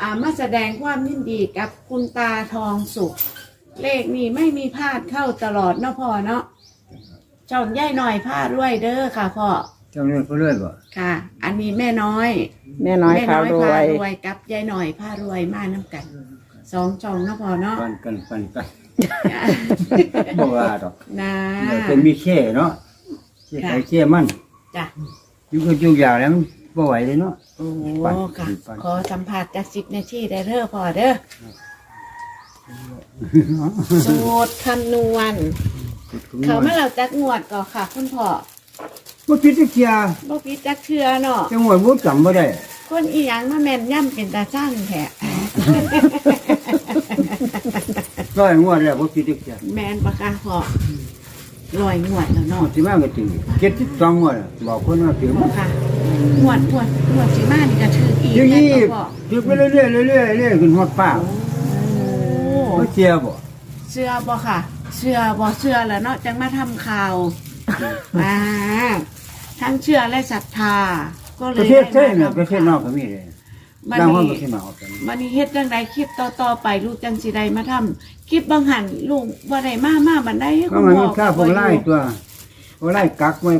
อ่ามาแสดงความยินดีกับคุณตาทองสุข เลขนี้ไม่มีพลาดเข้าตลอดเนาะพ่อเนาะช่องย่ายหน่อยพลาดด้วยเด้อค่ะพ่อเจ้าเรื่องก็เรื่อยบ่ค่ะ อันนี้แม่น้อยแม่น้อยแม่พารวพายรวยกับยายหน่อยพารวยมาน้ำกันสองช่องเนาะพ่อเนาะปันกันปันกันบ่ว่าดอกนะเดี๋ยวเป็นมีแค่เนาะแค่ไปแค่มันจ้ะ อยู่ก็อยู่ยาวแล้วมัน บ่ไหวเลยเนาะ โอ้ปั่นค่ะ ปั่น ขอสัมผัสจากสิบนาทีได้เด้อพ่อเด้อ สูตรคำนวณ เขามาเราจักงวดก่อนค่ะ คุณพ่อบ่ผิดจักเที่ยบ่พิดจักเทือเนาะจังหวัดบ่จำบ่ได้คนอีหยังมาแม่นย่ำเป็นตาจ้างแท้ร้อยงวดแล้วบ่ผิดจักเที่ยแม่นปะคะพ่อ ลอยงวดแล้วงเนาะวดที่มาก็จริง72งวดอะบอกคนว่าถึงค่ะงวดงวดงวดสิมานี่ก็ถืออีกอยู่แม่นี่นบ่พ่อถึกไปเรื่อยๆเรื่อยๆเรื่อยๆขึ้นฮอดฟ้าโอ้บ่เที่ยบ่เชื่อบ่ค่ะเชื่อบ่เชื่อแล้วเนาะจังมาทำข่าวมาทั้งเชื่อและศรัทธาก็เลประยเทศไทยได้น่ะมาประเทศนอกก็มีเลย บัดดังว่านี้ประเทศนอกก็มีวันนี้เฮ็ดจังไดคลิปต่อๆไปลูกจังสิได้มาทำคลิปบางหันลูกบ่ได้มามาบันไดให้ก็คุณมันพ่มีอค่าพวกไล่ตัวพวกไล่กักไว้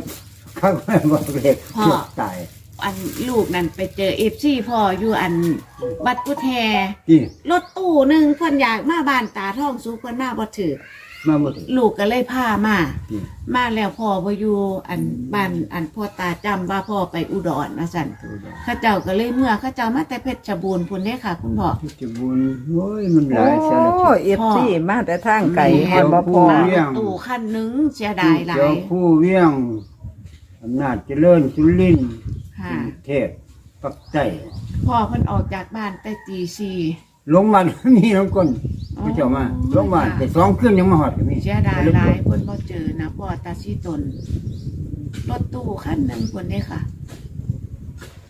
กักไว้บ่เล็กพ่อ เกือบตายอันลูกนั่นไปเจอ FC พ่ออยู่อันบัดกุแทที่รถตู้หนึงเพิ่นอยากมาบ้านตาท่องสุกเพิ่นมาบ่ถือ มาบ่ถึง ลูกก็เลยพามาที่มาแล้วพ่อบ่อยู่อันบ้านอันพ่อตาจำว่าพ่อไปอุดรนะสั่นเข้าเจ้าก็เลยเมื่อเข้าเจ้ามาแต่เพชรบูรณ์พุ่นเด้ค่ะ คุณพ่อที่จะบุญโอ้ยมันหโอ้ลายสารพัด เอฟซีมาแต่ทางไก่แม่ฮอนบ่พอมาเรื่องตู้คันหนึงเสียดายหลาเจ้ายผู้เวียงอำนาจเจริญสุรินทร์ค่ะเทพปักใจพ่อเพิ่นออกจากบ้านแต่ตีสี่ ลงมา มีน้ำก้นพระเจ้ามาลงมาแต่สองคืนยังมาหอดก็มีเสียดายหลายเพิ่นบ่เจอนะพ่อตาชีตนรถตู้คันหนึงพุ่นเด้ค่ะ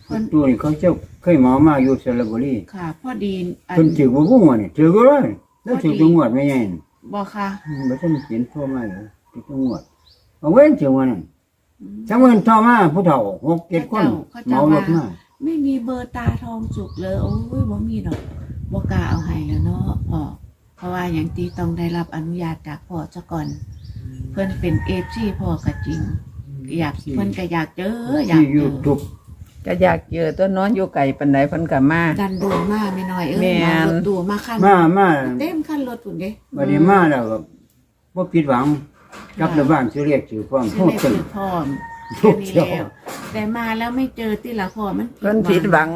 เพิ่นตัวนี้เขาเจ้าเคยเหมามาอยู่สระบุรีค่ะพอดีอันเพิ่นถือบ่กุ้งวะนี่ถือก็เลยแล้วถือจังหวัดไม่ใหญ่นี่บ่ค่ะบ่ทันเขียนโทรมาเลยถือจังหวัดเอาเว้นถือว่านั่นจังเว้นโทรมาผู้เฒ่าหกเจ็ดคนเหมารถมาไม่มีเบอร์ตาทองสุกเลยโอ้ยบ่มีดอก บ่กล้าเอาให้แล้วเนาะพ่อเพราะว่าอย่างตีต้องได้รับอนุญาตจากพ่อซะก่อน เพิ่นเป็นเอฟซีพ่อก็จริง อยากเพิ่นก็อยากเจออยากที่เจยูอทูบก็อยากเจอตัวนอนอยู่ไก่ปันใดเพิ่นก็มา ดันโดนมาไม่น้อยเอ้แม่ยน มารถตู้มาคันมามาเต็มคันรถพุ่นเด้บัดนี้มาแล้วก็บ่ผิดหวังกลับในบ้านสิเรียกชื่อพร้อมใช่โทไหมษกันคือพร้อมทุ แค่กนี้เที่ยวแล้วแต่มาแล้วไม่เจอที่ละพ่อมันเพิ่นผิดหวัง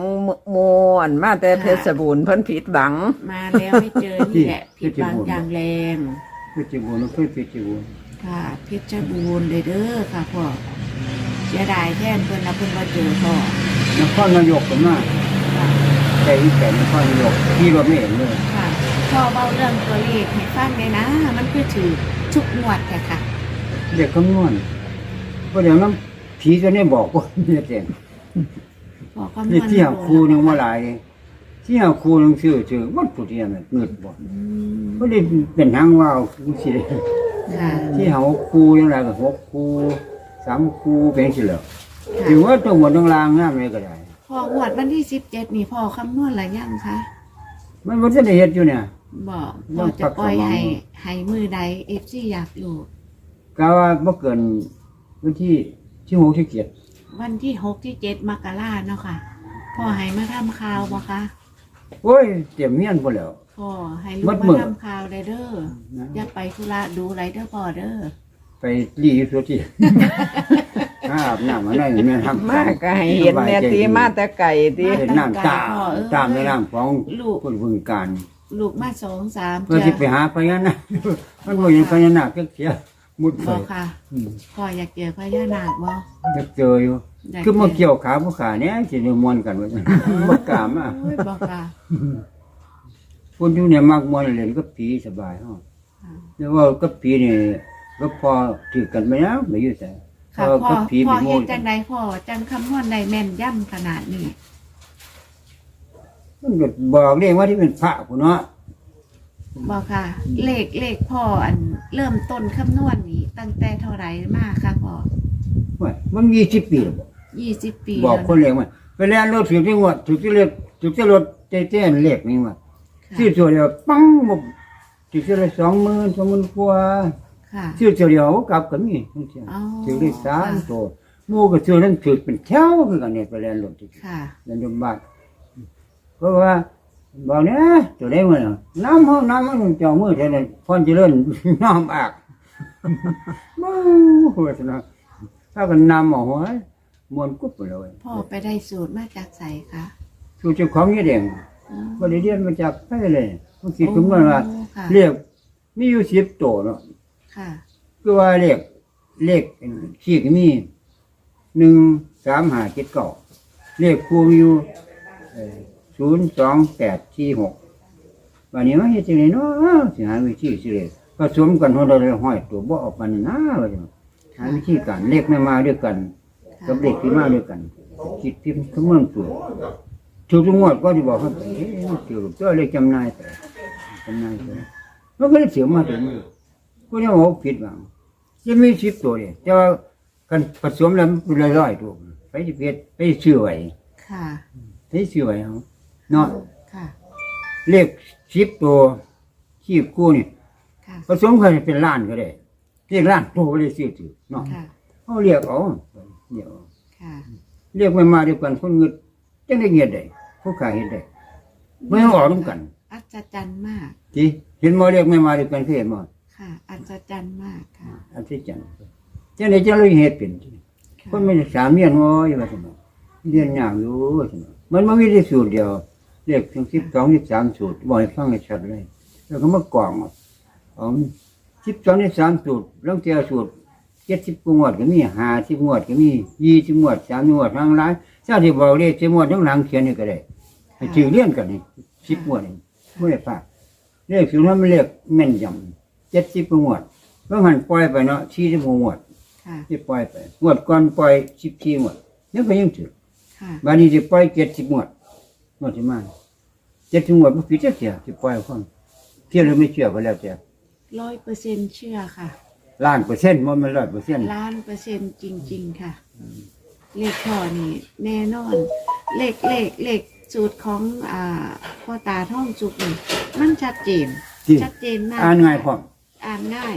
มวนมาแต่เพชรบูรณ์เพิ่นผิดหวัง มาแล้วไม่เจอนี่แหละผิดบางอย่างแรงพิจิบูรณ์เคยพิจิบูรณ์ค่ะเพชรบูรณ์เลยเด้อค่ะพ่อเสียดายแทนเพิ่นนะเพิ่นว่าเจอพ่อนครนายกก็มาค่ะแต่อีแต่นครนายกที่รถไม่เห็นเลยค่ะพ่อเบาเรื่องตัวเลขให้ฟังเลยนะ มันคือถือทุกงวดแค่ค่ะ เด็กคำนว ณก็เดี๋ยวนั้นผีตัวนี้บอกว่าเนี่ยเจนบอกความนี่ที่หาครูนึงมาหลายเลยที่หาครูนึงชื่อชื่อวัดปุถียนเงิดบ่อืมก็ได้เป็นทางว่าวสิค่ะที่หาครูยังไงก็หกครูสามครูเป็นสิเหลือค่ะถือว่าต้องหมดต้องลางงามเลยก็ได้พ่องวดวันที่สิบเจ็ดนี่พ่อคำนวณอะไรยังคะมันบ่ทันได้เฮ็ดอยู่เนี่ย บอกพ่อจะปล่อยให้ให้มือใดเอฟซีอยากอยู่กะว่าบ่เกิน วันที่ที่หกที่เจ็ดวันที่หกที่เจ็ดมกราเนาะค่ะพ่อให้มาทำข่าวบ่คะโอ้ยเตรียมเมียนบ่แล้ว พ่อให้ลูกมัดมามือทำข่าวได้เด้อนะอย่าไปธุระดูไรเด้อพ่อเด้อไปรีอยู่ตัวที่ อาบน้ำมาหน่อยแม่ทำ มาก็ให้เห็นแน่ตีมาแต่ไก่ติเห็นน้ำตาตามในน้ำของลูกคนบึงการลูกมาสองสามเพื่อเจ้าที่ไปหาพญานาคมันบ่เห็นพญานาคก็เสีย มุดไปบอกค่ะอืมพ่ออยากเจอพญานาคบ่จะเจออยู่ ยากคือมาจเกี่ยวขาผู้ขาเนี่ยสิได้ม่วนกันว่าซั่นบ่กล้ามาโอ้ยบอกค่ะคนอยู่เนี่ยมักม่วนเล่นกับผีสบายเฮาแล้วว่ากับผีนี่ก็พอถือกันไปแล้วไม่อยู่แต่ค่ะเออพ่อกับผีพ่อไปโมเฮ็ดยจังใดพ่อจังคำนวณใดแม่นย่ำขนาดนี้มันก็บอกเรียกว่าที่เป็นพระผู้เนาะ บอกค่ะ เลขเลขพ่ออันเริ่มต้นคำนวณนี้ ตั้งแต่เท่าไหร่มาค่ะพ่อว่ามัน20ปีแล้วบ่ยี่สิบปีบอกแล้วคนเลี้ยงว่าไปแล่นรถถือที่งวดถือที่เลือดถืจุดจะรถเจ๊ๆเลขนี่ว่าค่ะชื่อตัวเดียวปังบ่ถือเท่าไรสองหมื่นสองหมื่นกว่าค่ะชื่อตัวเดียวกลับก็มีทั้งเที่ยอ๋อถือได้สามตัวหมู่ก็ชื่อนั้นถือเป็นแถวคือกันเนี่ยไปเรียนรถที่ค่ะเรียนยมบ้านเพราะว่า บอกเนี่ยตัวได้มั้ยน้ำห้องน้ำมันเจ้ามือแท้เลยพรเจริญน้ำอากมู้หัวสนะถ้ากันนำเอาหัวมวนกุบไปเลยพ่อไปได้สูตรมาจากใสคะสูเจ้าของยี่เด้งอืมก็ได้เรียนมาจากไปเลยมันคิดถึงว่าโอ้ค่ะเรียกมีอยู่สิบตัวเนาะค่ะคือว่าเลขเลขขี้ก็มีหนึ่งสามห้าเจ็ดเก้าเลขคูมีอยู่ ศูนย์สองแปดสี่หกวันนี้มันเฮ็ดจังไดเนาะสิหาวิธีสิเลยผสมกันหัวเราเลยห้อยตัวบ่ออกมานี่นะว่าจังหาวิธีการเลขไม่มาด้วยกันกับเลขที่มาด้วยกัน คิดพิมพ์คำนวณตัวถูกทุกงวดก็จะบอกเขาไปเอ๊ะมันเกี่ยวกับตัวเลขจำนายไปจำนายไปมันก็เลยเสียมาถึงมือกูเนี่ยบอกผิดบ้างจะมีสิบตัวเนี่ยแต่ว่ากันผสมแล้วมันเป็นร้อยๆตัวไปสิเพียไปซื้อไว้ค่ะไปซื้อไว้เอา เนาะค่ะ เลขสิบตัวที่กู้นี่ค่ะ ผสมกันเป็นล้านก็ได้เลขล้านตัวก็ได้ซื้อถือเนาะค่ะ เขาเรียกเอาเรียกเอาค่ะ เรียกไม่มาเดียวกันคนเงินจังได้เงียดได้ผู้ขายเห็นได้ไม่ต้องออกน้ำกันอัศจรรย์มากที่เห็นหมอเรียกไม่มาเดียวกันเคยเห็นหมอค่ะ อัศจรรย์มากค่ะอันที่จังจังได้จะเลยเหตุเป็นที่คนไม่ได้สามเรียนง้อยว่าสมเรียนยากอยู่ว่าสมมันไม่มีได้สูตรเดียว เรียกถึงสิบสองสิบสามสูตรบอกให้ฟังให้ชัดเลย แล้วก็มากรองเอาเอาสิบสองสิบสามสูตรแล้วเจ้าสูตรเจ็ดสิบงวดก็มีห้าสิบงวดก็มียี่สิบงวดสามงวดทั้งหลายถ้าที่บอกเลขสิบงวดทั้งหลังเขียนนี่ก็ได้ให้ชื่อเลี้ยนกันนี่สิบงวดนี่ไม่ได้พลาดเลขสูงนั้นมันเลขแม่นยำเจ็ดสิบงวดเมื่อหันปล่อยไปเนาะสี่สิบงวดค่ะที่ปล่อยไปงวดก่อนปล่อยสิบสี่งวดยังก็ยังถือค่ะบานี้จะปล่อยเจ็ดสิบงวด งวดที่มาเจ็ดสิบงวดมันผิดจักเสียที่ปล่อยคนเชื่อหรือไม่เชื่อก็แล้วแต่ร้อยเปอร์เซ็นต์เชื่อค่ะ ล้านเปอร์เซ็นต์มันไม่ร้อยเปอร์เซ็นต์ล้านเปอร์เซ็นต์จริง ๆ ค่ะ เลขพ่อนี่แน่นอน เลขเลขเลขสูตรของอ่าพ่อตาท่องจุกนี่มันชัดเจน ที่ชัดเจนมากอ่านง่ายพร้อม อ่านง่าย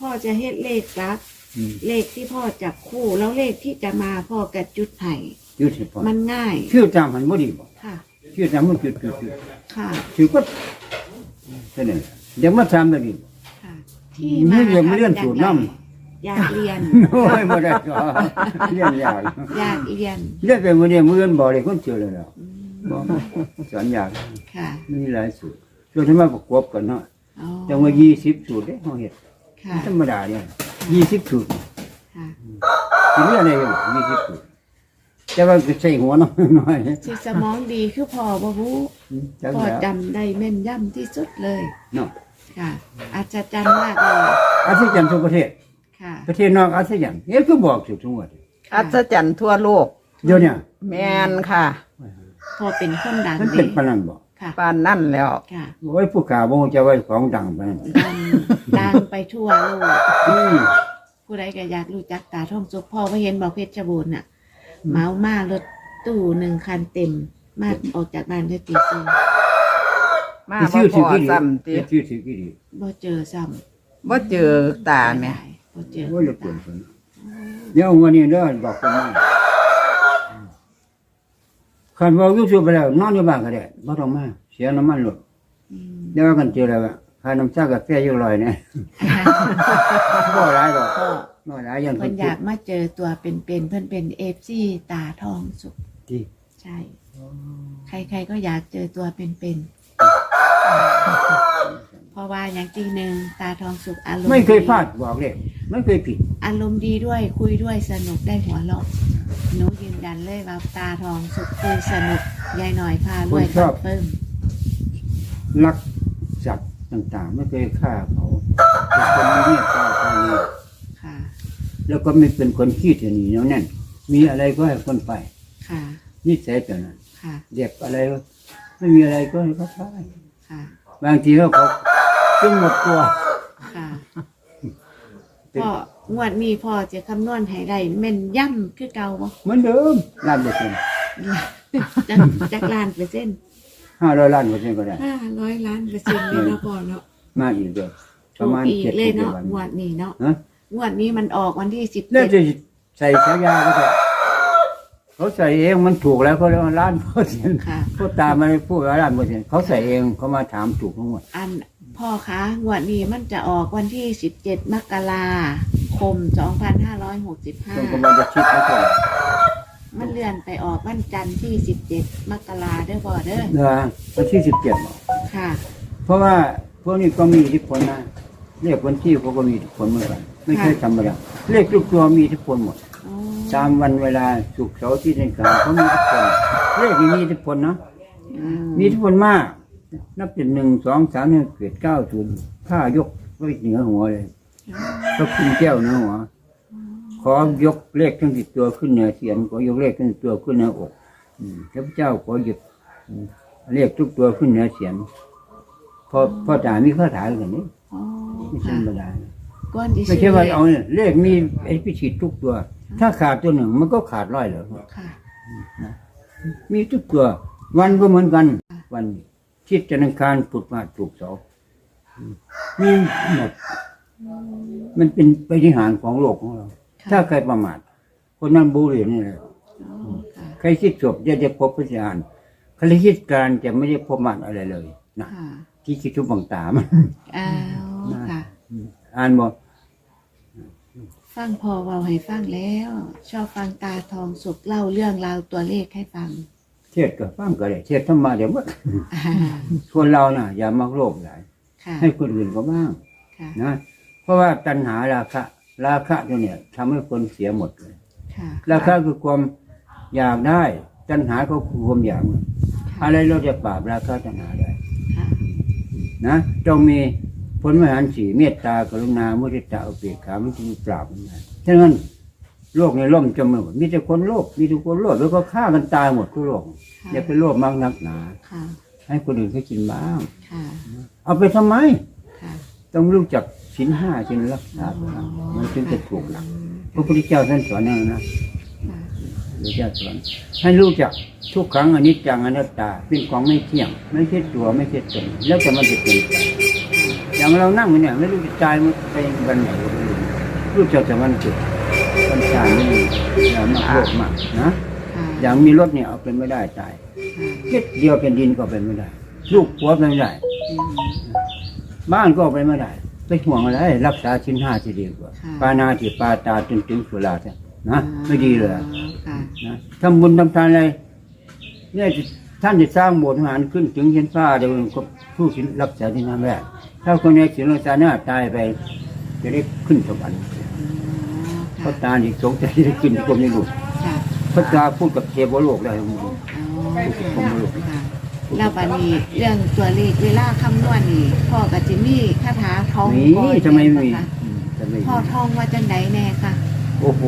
พ่อจะเฮ็ดเลขลับ อืม เลขที่พ่อจับคู่แล้วเลขที่จะมาพ่อกระจุดไห่ ยุติพร้อมมันง่ายชื่อตามมันบ่ดีบ่ค่ะชื่อตามมันจุดจุดจุดค่ะชื่อก็เท่านั้นเดี๋ยวมาทำแบบนี้ค่ะที่ไม่เรียนไม่เรียนสูตรนอยากเรียนโอ้ยบ่ได้หรอกเรียนยากอยากเรียนเรียนไปมื้อนี้มื้ออื่นบ่ได้คนเจอเลยแล้วอืมบ่สอนยากค่ะมีหลายสูตรส่วนที่มาประกอบกันเนาะอ๋อจังว่า20สูตรเด้เฮาเฮ็ดค่ะธรรมดาเนี่ย20สูตรค่ะสิมีอะไรอยู่20สูตร แต่ว่าก็ใช้หัวน้อยน้อยสิสมองดีคือพ่อบ่ฮู้จังพ่อแล้วจำได้แม่นยำที่สุดเลย เนาะค่ะ อาจจะจำมากเลย อาเซียนทุกประเทศ ค่ะประเทศนอกอาเซียนเฮ็ดก็บอกสุดทุกวันอัศจรรย์ทั่วโลก เดี๋ยวเนี้แมนค่ะพอเป็นคนดังมันเลเป็นยปานนั้นบ่ค่ะ ปานนั่นแล้ว ค่ะโอ้ยผู้ข่าวบ่ฮู้จะไว้ของดังปานนั้นดังดังไปทั่วโลก อืมผู้ใดก็อยากรู้จักตาท่องสุกพ่อก็เห็นบอกเพชรบูรณ์น่ะ เมามา รถตู้หนึ่งคันเต็ม มาออกจากบ้านด้วยตีซีมาที่บ่ชื่อพถืออกี่ดีซ้ำติชื่อถือกี่ดีบ่เจอซ้บ่เจอตาำแม่บ่เจอโอ้ยเหลือเกินคนเดี๋ยววันนี้เด้อบอกคนมาคันว่าอยู่สู่ไปแล้วนอนอยู่บ้านก็ได้บ่ต้องมาเสียน้ำมันรถอืมเดี๋ยวกันเจอแล้วอะค่าน้ำชากาแฟอยู่ลอยเนี่ย บ่หลายดอก น้อยหลายอย่างเพิ่นอยากมาเจอตัวเป็นๆเพิ่นเป็นเอฟซีตาทองสุกที่ใช่ ใครๆก็อยากเจอตัวเป็นๆเพราะว่าอย่างจริงหนึ่งตาทองสุกอารมณ์ไม่เคยพลาดดีบอกเลยไม่เคยผิด อารมณ์ดีด้วยคุยด้วยสนุกได้หัวเราะหนูยืนยันเลยว่าตาทองสุกคุยสนุกยายหน่อยพารวยคอนเฟิร์มรักสัตว์ต่างๆ ไม่เคยฆ่าเขาเป็นคนมีเมตตาตานีค่ะ แล้วก็ไม่เป็นคนขี้ถี่หนีเนาะแน่นมีอะไรก็ให้คนไปค่ะ นิสัยแบบนั้นค่ะ เด็กอะไรก็ไม่มีอะไรก็ให้เขาไปค่ะ บางทีเขาเขาจึงหมดตัวค่ะพ่องวดนี้พ่อจะคำนวณให้ได้แม่นย่ำคือเก่าบ่เหมือนเดิมลาบเด็กจากจากล้านเปอร์เซ็นต์ห้าร้อยล้านเปอร์เซ็นต์ก็ได้ ห้าร้อยล้านเปอร์เซ็นต์เลยเนาะพ่อเนาะมาอีกเดือนปถูระกมาณอีกเจ็ดเลยสิบเนาะวันงวดนี้เนาะฮะ งวดนี้มันออกวันที่สิบแล้เจ็วดจะใส่ฉายาก็ได้เขาใส่เองมันถูกแล้วเขาเรียกว่าล้านเปอร์เซ็นต์ค่ะเขาตามมาพูดว่าล้านเปอร์เซ็นต์เขาใส่เองเขามาถามถูกทั้งหมดอันพ่อคะงวดนี้มันจะออกวันที่สิบเจ็ดมกราคมสองพันห้าร้อยหกสิบห้าตรงกำลังจะคิดไม่ใช่มันเลื่อนไปออกวันจันทร์ที่สิบเจ็ดมกราเด้อพ่อเด้อเนอะวันที่สิบเจ็ด ค่ะ เพราะว่าพวกนี้ก็มีอิทธิพลนะ เลขวันที่เขาก็มีอิทธิพลเหมือนกันไม่ใช่ธรรมดาเลขทุกตัวมีอิทธิพลหมดอ๋อตามวันเวลาสุกร์เสาร์ที่ในการเขามีอิทธิพลเลขนี้มีอิทธิพลนะอืมมีอิทธิพลมาก นับเป็นหนึ่งสองสามสี่เกิดเก้าศูนย์ข้ายกไว้เหนือหัวเลยก็ขึ้นแก้วเหนือหัวขอยกเลขทั้งสิบตัวขึ้นเหนือเสียนขอยกเลขทั้งสิบตัวขึ้นเหนืออกอืมพระเจ้าขอหยุดอืมเลขทุกตัวขึ้นเหนือเสียนพอพอจ่ามีข้อถายกันนี้อ๋อ ไม่ธรค่ะรมดาก้อนที่ไม่ใช่ว่าเอาเนี่ยเลขมีไอ้พิชิตทุกตัว ถ้าขาดตัวหนึ่งมันก็ขาดร้อยเหรอค่ะมีทุกตัว วันก็เหมือนกัน วันทิศจันทร์อังคารปุดมาถูกเสามีหมด มันเป็นปฏิหารย์ของโลกของเรา ค่ะ ถ้าใครประมาท คนนั้นบุรีนี่แหละอ๋อค่ะใครคิดจบจะจะพบพระญาณใครคิดการจะไม่ได้พบมันอะไรเลยนะค่ะที่คิดทุกบังตามัน อ้าว ค่ะ อ่านบอกฟังพอเบาให้ฟังแล้ว ชอบฟังตาทองสุกเล่าเรื่องราวตัวเลขให้ฟัง เทศก็ฟังก็ได้เทศธรรมะเดี๋ยวว่าอ่าคนเราน่ะ อย่ามักโลภหลายค่ะให้คนอื่นก็บ้างค่ะนะเพราะว่าตัณหาราคะ ราคะตัวเนี่ยทำให้คนเสียหมดเลย ค่ะ ราคะคือความอยากได้ ตัณหาก็คือความอยาก ค่ะ อะไรเราจะปราบราคะตัณหาได้ค่ะนะต้องมี ผลมหารสีเมตตากรุณามุทิตาอุเบกขามันจึงปราบมันได้ฉะนั้นโลกในล่มจมไปหมดมีแต่คนโลภมีแต่คนโลภแล้วก็ฆ่ากันตายหมดทุกโลกค่ะอย่าไปโลภมากนักหนา ค่ะให้คนอื่นเขากินบ้าง ค่ะเอาไปทำไม ค่ะต้องรู้จักสินห้าสินรักษามันจึงจะถูกหลักพระพุทธเจ้าท่านสอนอย่างนั้นนะ ค่ะพระเจ้าสอนให้รู้จักทุกครั้งอนิจจังอนัตตาเป็นของไม่เที่ยง ไม่ใช่ตัวไม่ใช่ตนแล้วแต่มันจะเป็นไป อย่างเรานั่งอยู่เนี่ยไม่รู้จะตายมันไปวันไหนก็ไม่รู้รู้จักแต่วันเกิดวันชาตินี่อย่ามาโลภมากนะค่ะอย่างมีรถเนี่ยเอาเป็นไม่ได้ตายค่ะเจ็ดเดียวเป็นดินก็เป็นไม่ได้ ลูกผัวเป็นไม่ได้อืมบ้านก็เอาไปไม่ได้ไปห่วงอะไร รักษาชิ้นห้าจะดีกว่าค่ะปานาติปาตาจนถึงสุราเถอะนะไม่ดีเลยค่ะนะทำบุญทำทานอะไรเนี่ยท่านจะสร้างโบสถ์วิหารขึ้นถึงชั้นฟ้าเดี๋ยวก็ผู้ศิลรักษาที่นั่นแหละ ถ้าคนในศิลรักษาหน้าตายไป จะได้ขึ้นสวรรค์อ๋อเพค่ะราะตาอีกสงสัยจะได้ขึ้นก็ไม่รู้ค่ะพระตาพูดกับเทวโลกได้ทั้งหมดอ๋อค่ะแล้วบัดนี้เรื่องตัวเลขเวลาคำนวณนี่พ่อกับจิมมี่คาถาทองนี่ก่อนทำไมไม่มีค่ะอืมทำไมพ่อทองว่าจังไดแน่ค่ะ โอ้โห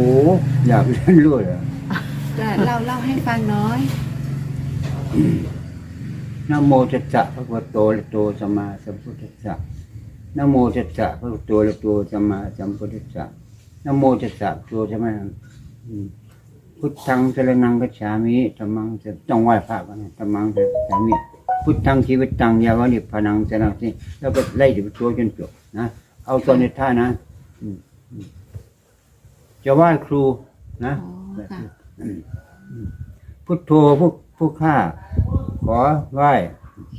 อยากเล่นรู้เลยจะเล่าเล่าให้ฟังน้อย นะโมตัสสะพระพุทธโตอะระโตสัมมาสัมพุทธัสสะนะโมตัสสะพระพุทธโตอะระโตสัมมาสัมพุทธัสสะนะโมตัสสะโตสัมมาอืมพุทธังสรนังกัจฉามิธรรมังจะต้องไหว้พระกันนะธรรมังกัจฉามิพุทธังชีวิตตังยาวนิพพานังสนังสิแล้วก็ไล่ถึงตัวจนจบนะเอาตอนในท่านะอืมอืมจะไหว้ครูนะอ๋อค่ะอืมอืมพุทโธผู้ผู้ฆ่า ขอไหว้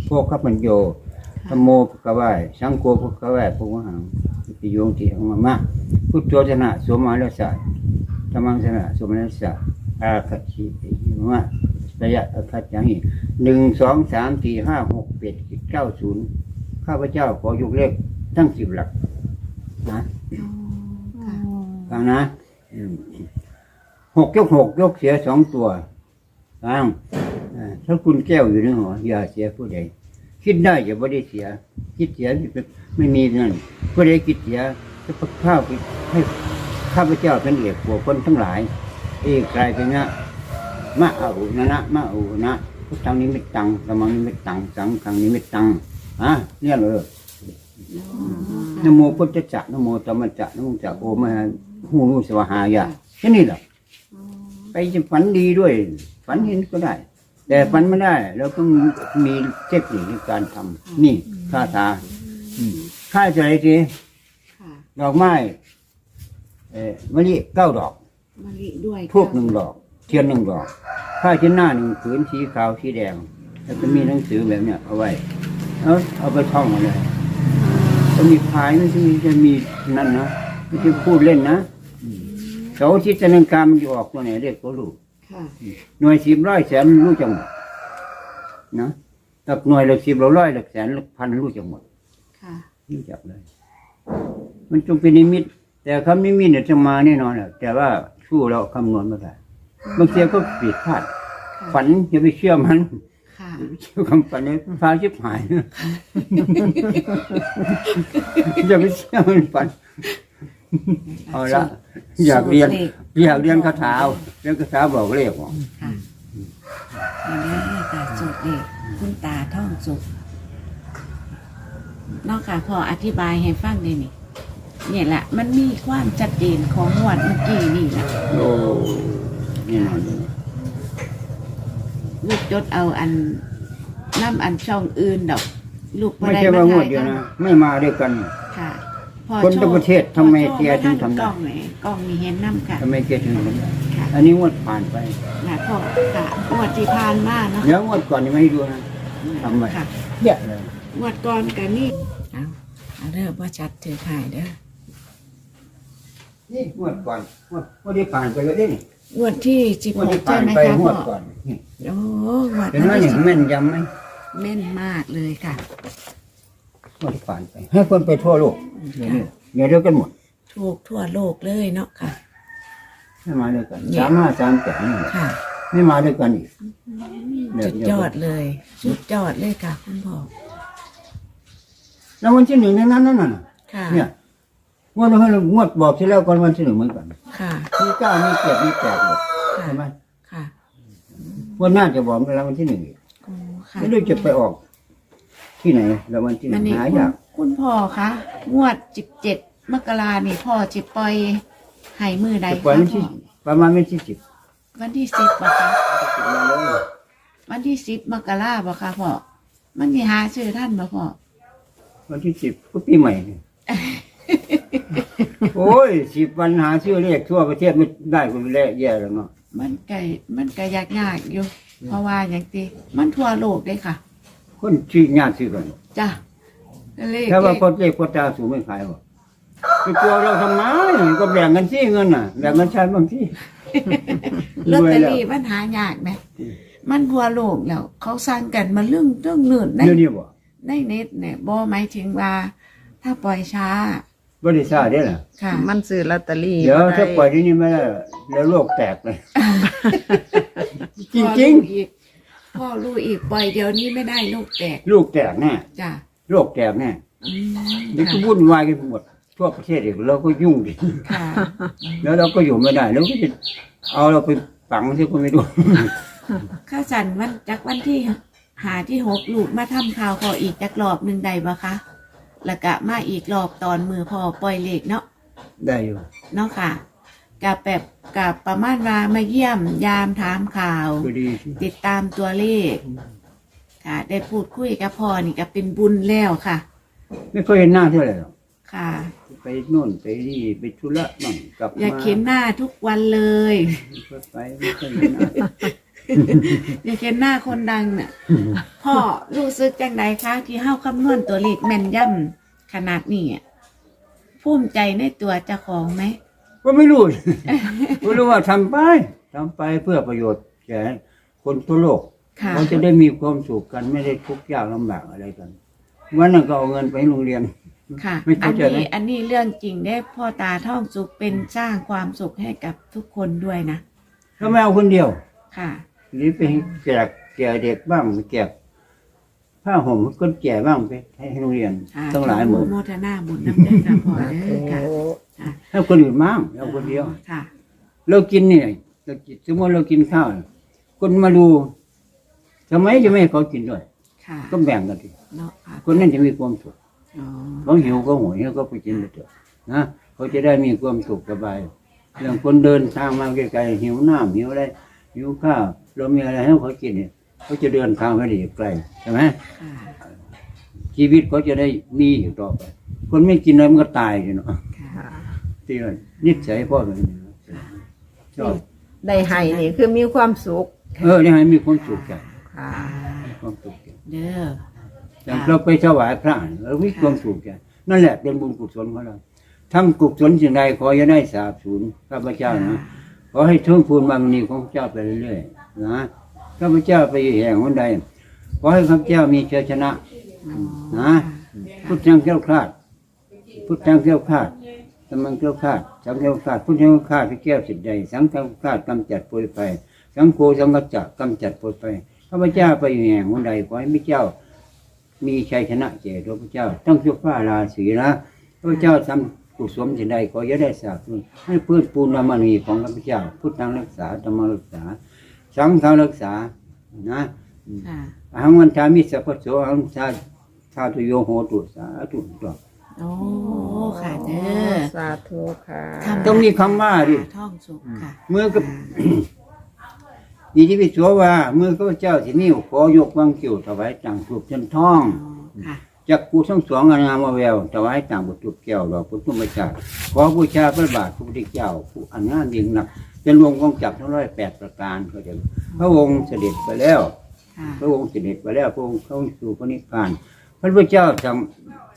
พวกขับปัญโยธรรมโมภกไหว้สังโฆภกไหว้พวกหังปิโยงที่ของมามาพุทโธชนะสมาลสะธรรมังชนะสมาลสะอาคัจฉิอิมะระยะอาคัจจังอีหนึ่งสองสามสี่ห้าหกเจ็ดเก้าศูนย์ข้าพเจ้าขอยกเลขทั้งสิบหลักนะฟังนะหกยกหกยกเสียสองตัวฟังอ่า ถ้าคุณแก้วอยู่ในหัวอย่าเสียผู้ใดคิดได้อย่าไม่ได้เสีย คิดเสียไม่มีนั่นผู้ใดคิดเสียจะพักข้าวให้ข้าพเจ้าเป็นเอกพวคนทั้งหลาย เอกกลายเป็นนะมะอาอุนะนะมะอาอุนะพุทธังนี้ไม่ตังสมังนี้ไม่ตังสังขังนี้ไม่ตังอะเนี่ยเลยนโมพุทธจักนโมธรรมจักนะโมจักโอมหาหูรูสวหายะแค่นี้แหละไปจะฝันดีด้วย ฝันเห็นก็ได้ แต่ฝันไม่ได้แล้วก็มีเทคนิคในการทำนี่คาถาอืมค่าจะอะไรทีค่ะดอกไม้เอ่อมะลิเก้าดอก มะลิด้วยทูบหนึ่งดอก เทียนหนึ่งดอกผ้าเช็ดหน้าหนึ่งผืนสีขาวสีแดง แล้วก็มีหนังสือแบบเนี้ยเอาไว้ เอาเอาไปท่องมาเลยจะมีพายไม่ใช่จะมีนั่นนะไม่ใช่พูดเล่นนะอืมเสาร์อาทิตย์จันทร์อังคารมันจะออกตัวไหนเรียกก็รู้ค่ะ หน่วยสิบร้อยแสนรู้จังหมดนะตักหน่วยหลักสิบหลักร้อยหลักแสนหลักพันรู้จังหมดค่ะรู้จักเลย มันจงเป็นนิมิต แต่คำนิมิตเนี่ยจะมาแน่นอนแหละแต่ว่าสู้เราคำนวณไม่ได้บางทีก็ผิดพลาดค่ะฝันอย่าไปเชื่อมันค่ะอย่าไปเชื่อคำฝันเลยฟ้าชิบหายนะอย่าไปเชื่อมันฝัน เอาละอยากเรียน อยากเรียนคาถาเอาเรียนคาถาบอกเลขว่าค่ะอันนี้ค่ะสุดเด็กคุณตาท่องสุกนอกจากพออธิบายให้ฟังได้นี่เนี่ยแหละ มันมีความชัดเจนของงวดเมื่อกี้นี่แหละโอ้แน่นอนเลยลูกจดเอาอันน้ำอันช่องอื่นดอก ลูกบ่ไม่ได้ใช่ว่างวดถ่เดียวกันะไม่มาด้วยกันค่ะ คนทั้งประเทศทำไมแกถึงทำได้ กล้องไหนกล้องมีเห็นน้ำค่ะทำไมเกถึงทำได้ค่ะอันนี้งวดผ่านไป นะพ่อค่ะงวดที่ผ่านมาเนาะเดี๋ยวงวดก่อนยังไม่ให้ดูนะ ทำไม ค่ะเยอะเลย งวดก่อนกันนี่เอาเอาเด้อว่าชัดถือถ่ายเด้อนี่งวดก่อนงวดงวดที่ผ่านไปก็ได้นี่งวดที่สิบงวดหกที่ใช่ผ่านไหมไปคะงพ่วอดก่อนนี่โอ้งวดเห็นไหมเนี่ยแม่นยำไหม แม่นมากเลยค่ะ งวดที่ผ่านไปให้คนไปทั่วโลกเดี๋ยวนี้เดี๋ยวเดียวกันหมดถูกทั่วโลกเลยเนาะค่ะ ไม่มาด้วยกันเนี่ยสามห้าสามแปดนี่ค่ะ ไม่มาด้วยกันอีกสุดยอดเลยสุดยอดเลยค่ะคุณพ่อแล้ววันที่หนึ่งในนั้นนั่นน่ะค่ะ เนี่ยงวดเรางวดบอกที่แล้วก่อนวันที่หนึ่งเหมือนกันค่ะ มีเก้ามีเจ็ดมีแปดหมดค่ะ ใช่ไหมค่ะงวันหน้าจะบอกในรางวัลที่หนึ่งอีกโอ้ค่ะ ไม่รู้จะไปออก ที่ไหนรางวัลที่หมันึ่นงนี่หาคุณยากคุณพ่อคะงวดสิบเจ็ดมกรานี่พ่อจิปล่อยให้มือใดจะปล่อยคะวันพ่ที่อประมาณวันที่สิบวันที่สิบบ่คะวันที่สิบมกราบ่คะพ่อมันสิหาชื่อท่านบ่พ่อวันที่สิบก็ปีใหม่นี่ โอ้ยสิบวันหาชื่อเลขทั่วประเทศไม่ได้ก็แย่แย่แล้วเนาะมันไก่มันก็ยากยากๆอยู่ เพราะว่าอย่างตีมันทั่วโลกเด้ค่ะ คนชื่อญาติชื่อกันจ้ะเลขถ้าว่าคนเลขคนตาสูงไม่ขายหรอกไปกลัวเราทำไมก็แบ่งกันสิเงินน่ะแบ่งกันใช้บางที่ลอตเตอแล้วรี่มันหายากไหมมันทั่วโลกแล้วเขาสั่งกันมาเรื่องเรื่องเนินในเดี๋ยวนี้บ่ในเน็ตเนี่ยบ่หมายถึงว่า ถ้าปล่อยช้าบริษัทได้เหรอค่ะ มันซื้อลอตเตอรี่เดี๋ยวบ่ไถ้าปล่อยที่นี่ไม่ได้แล้วโลกแตกเลยจพ่อริงรู้อีก พ่อรู้อีกปล่อยเดี๋ยวนี้ไม่ได้ลูกแตกๆลูกแตกแน่จ้ะโลกแตกแน่อืมนี่ก็ค่ะวุ่นวายกันหมดทั่วประเทศอีกเราก็ยุ่งดิค่ะแล้วเราก็อยู่ไม่ได้แล้วก็จะเอาเราไปฝังที่คนไม่รู้ ข้าสันวันจากวันที่หาที่หกลูกมาทำข่าวพออีกจักรอบหนึ่งใดบ่คะแล้วก็มาอีกรอบตอนมือพอปล่อยเลขเนาะได้อยู่ เนาะค่ะ กับแบบกับประมาณว่ามาเยี่ยมยามถามข่าว ก็ดีสิติดตามตัวเลข ค่ะ ได้พูดคุยกับพ่อนี่ก็เป็นบุญแล้วค่ะ ไม่เคยเห็นหน้าเท่าไหร่หรอกค่ะ ไปโน่นไปนี่ไปธุระบ้างกลับมาอยากเห็นหน้าทุกวันเลยไปไม่เคยเห็นหน้า อยากเห็นหน้าคนดังน่ะ พ่อรู้สึกจังไดคะที่เฮาคำนวณตัวเลขแม่นย่ำขนาดนี้อะภูมิใจในตัวเจ้าของไหม ก็ไม่รู้ ไม่รู้ว่าทำไปทำไปเพื่อประโยชน์แก่คนทั่วโลกค่ะเราจะได้มีความสุขกันไม่ได้ทุกข์ยากลำบากอะไรกันวันนั้นก็เอาเงินไปให้โรงเรียน ค่ะ ไม่อัเข้านใจนี้นะ อันนี้เรื่องจริงได้พ่อตาท่องสุขเป็นสร้างความสุขให้กับทุกคนด้วยนะ ก็ไม่เอาคนเดียวค่ะ หรือไปแจกแก่เด็กบ้างไปแจก ผ้าห่มคนแก่บ้างไปให้โรงเรียนค่ะทั้งหลายหมดโมทนาบุญน้ำเด้อค่ะพ่อเด้อค่ะโอ้ค่ะให้คนอื่นบ้างไม่เอาคนเดียวค่ะ เรากินเนี่ยเรากินสมมติเรากินข้าวเนี่ยคนมาดูทำไมจะไม่ให้เขากินด้วยค่ะก็แบ่งกันทีเนาะค่ะคนนั้นจะมีความสุขอ๋อเขาหิวก็หวยเขาก็ไปกินไปเถอะนะเขาจะได้มีความสุขสบายเรื่องคนเดินทางมาไกลๆหิวน้ำหิวอะไรหิวข้าวเรามีอะไรให้เขากินเนี่ย เขาจะเดินทางไปได้อีกไกลใช่ไหมค่ะชีวิตเขาจะได้มีอยู่ต่อไป คนไม่กินอะไรมันก็ตายอยู่เนาะค่ะค่ะที่ว่านิสัยพ่อแบบนี้นะชอบได้ให้นี่คือมีความสุขเออนี่ให้มีความสุขใจค่ะมีความสุขใจเด้ออย่างเราไปถวายพระเนี่ยเรามีความสุขใจนั่นแหละเป็นบุญกุศลของเราทำกุศลสิ่งใดขออย่าได้สาบสูญข้าพเจ้านะขอให้เทิงพูนบารมีของพระเจ้าไปเรื่อยๆนะ ข้าพเจ้าไปแห่งคนใดขอให้ข้าพเจ้ามีชัยชนะนะพุทธังเจ้าคลาด พุทธังเจ้าคลาดสัมมังเจ้าคลาดสังเจ้าคลาดพุทธังเจ้าคลาดพระแก้วสิทธิ์ใดสังฆเจ้าคลาดกำจัดโพยไปสังโฆสังกัจจะกำจัดโพยไปข้าพเจ้าไปอยู่แห่งคนใดขอให้พระเจ้า มีชัยชนะเจตัวพระเจ้าต้องชุกฟ้าราศีนะพระเจ้าทำกุศลสิ่งใดขออย่าได้สาบสูญให้พื้นปูนบารมีของข้าพเจ้าพุทธังรักษาธรรมรักษา สังฆังรักษา นะค่ะอหังวันทามิสัพพะโสอหังชาชาตุโยโหตุสาธุต่อโอ้ค่ะเด้อสาธุค่ะทำต้องมีคำว่าดิท่องสุขค่ะเมื่อกับมีที่พิสวว่าเมื่อข้าพเจ้าที่นี่ขอยกวังคิวถวายต่างถูกจนท่องอ๋อค่ะ จักกูทั้งสองอนงามมาแววถวายต่างบุตรแก้วดอกพุทธมจารขอบูชาพระบาทพระพุทธเจ้าผู้อันงานยิ่งหนัก เป็นรวมกองจับทั้งร้อยแปดประการเขาจะพระองค์เสด็จไปแล้วค่ะพระองค์เสด็จไปแล้วพระองค์เข้าสู่พระนิพพาน พระพุทธเจ้าสั่ง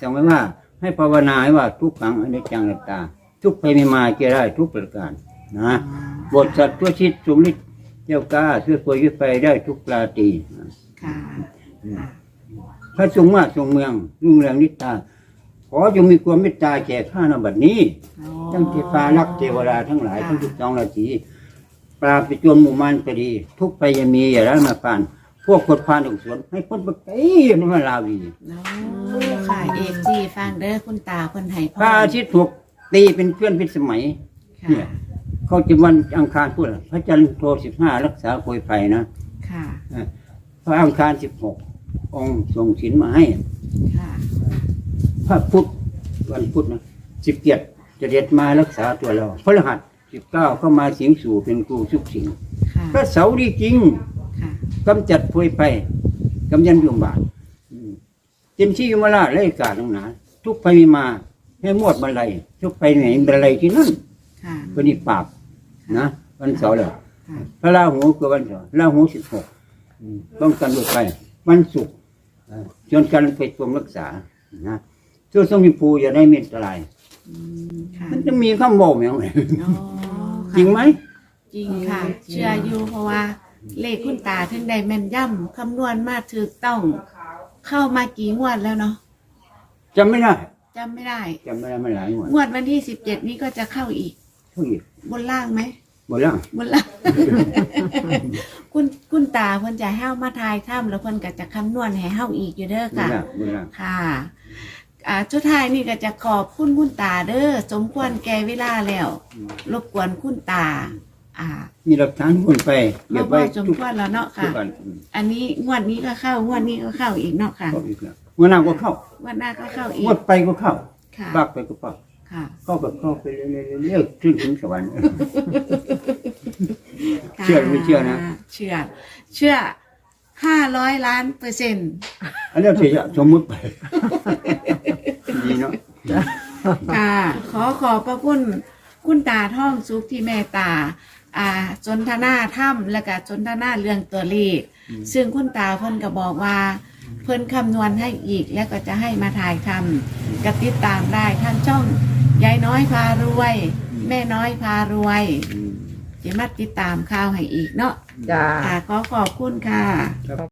สั่งไว้ว่า ให้ภาวนาให้ว่าทุกขังอนิจจังอนัตตา ทุกไปไม่มาเกได้ทุกประการนะบทสัตว์ตัวชิดสุมฤทธิ์เจ้ากล้าช่วยป่วยยุไปได้ทุกปราตรีค่ะ พระทรงว่าทรงเมืองรุ่งเรืองนิตตา ขอจงมีความเมตตาแก่ข้าในบัดนี้โอ้ทั้งเทพารักษ์เทวดาทั้งหลาย ทั้งทุกจองราศีปราบไปจนหมู่มานก็ดี ทุกไปยังมีอย่าได้มาผ่าน พวกคนพานอุศลให้พ้นไปไกลนี่มาลาวีโอ้ค่ะเอฟซีฟังเด้อคุณตาเพิ่นให้พระอาทิตย์ถูกตีเป็นเพื่อนพิสมัย ค่ะเนี่ยเขาจะวันอังคารพูดอะไรพระจันทร์โทสิบห้ารักษาโคยไฟนะค่ะพระอังคารสิบหก องค์ส่งสินมาให้ค่ะ พระพุธวันพุธนะสิบเจ็ดจะเด็ดมารักษาตัวเราพระรหัสสิบเก้าเข้ามาสิงสู่เป็นครูทุกสิ่งค่ะ พระเสาร์ดีจริงค่ะ กำจัดพวยไปกำยันยุงบาทอืมเจนที่ยมราชและกาตรงหนา ทุกไปมีมาให้มวดบันไลยทุกไปไหนบันไลยที่นั่นค่ะเป็นอีปราบนะวันเสาร์เลย ค่ะ พระราหูคือวันเสาร์ราหูสิบหกต้องกันด้วยไป วันศุกร์ อ่าชวนกันไปทรงรักษานะช่วยทรงมีภูอย่าได้มีอันตราย อืมค่ะมันจะมีคำบอกอย่างไรโอ้ค่ะจริงไหมจริงค่ะ เชื่ออยู่เพราะว่า เลขคุณตาถึงได้แม่นย่ำคำนวณมาถูกต้อง เข้ามากี่งวดแล้วเนาะจำไม่ได้จำไม่ได้ จำไม่ได้มาหลายงวดงวดวันที่สิบเจ็ดนี้ก็จะเข้าอีก เท่าอีกบนล่างไหม หมดแล้วบนล่างคุณคุณตาเพิ่นจะให้เฮามาทายถ้ำแล้วเพิ่นก็จะคำนวณให้เฮาอีกอยู่เด้อหมดค่ะแล้วหมดแล้วค่ะอ่าชุดท้ายนี่ก็จะขอบคุณคุณตาเด้อสมควรแก่เวลาแล้ว รบกวนคุณตา อ่ามีหลักฐานคนไปเก็มาบพไว้อสมทุกควรแล้วเนาะทุค่ะกวันอืมอันนี้งวดนี้ก็เข้างวดนี้ก็เข้าอีกเนาะค่ะเข้าอีกแล้วงวดหน้าก็เข้างวดหน้าก็เข้าอีงกวดไปก็เข้าค่ะ บักไปก็ปัก ค่ะเข้าแบบเข้าไปเรื่อยๆเรื่อยๆขึ้นถึงสวรรค์ค่ะเชื่อหรือไม่เชื่อนะ เชื่อ เชื่อห้าร้อยล้านเปอร์เซ็นต์อันนี้เฉยๆสมมุติไป ดีเนาะค่ะ ขอขอบพระคุณคุณตาท่องสุขที่เมตตา อ่าสนทนาถ้ำและก็สนทนาเรื่องตัวเลขซึ่งคุณตาเพิ่นก็บอกว่า เพิ่นคำนวณให้อีกแล้วก็จะให้มาถ่ายทำก็ติดตามได้ทางช่องยายน้อยพารวย แม่น้อยพารวยอืมจะมาติดตามข่าวให้อีกเนาะจ้า ค่ะขอขอบคุณค่ะ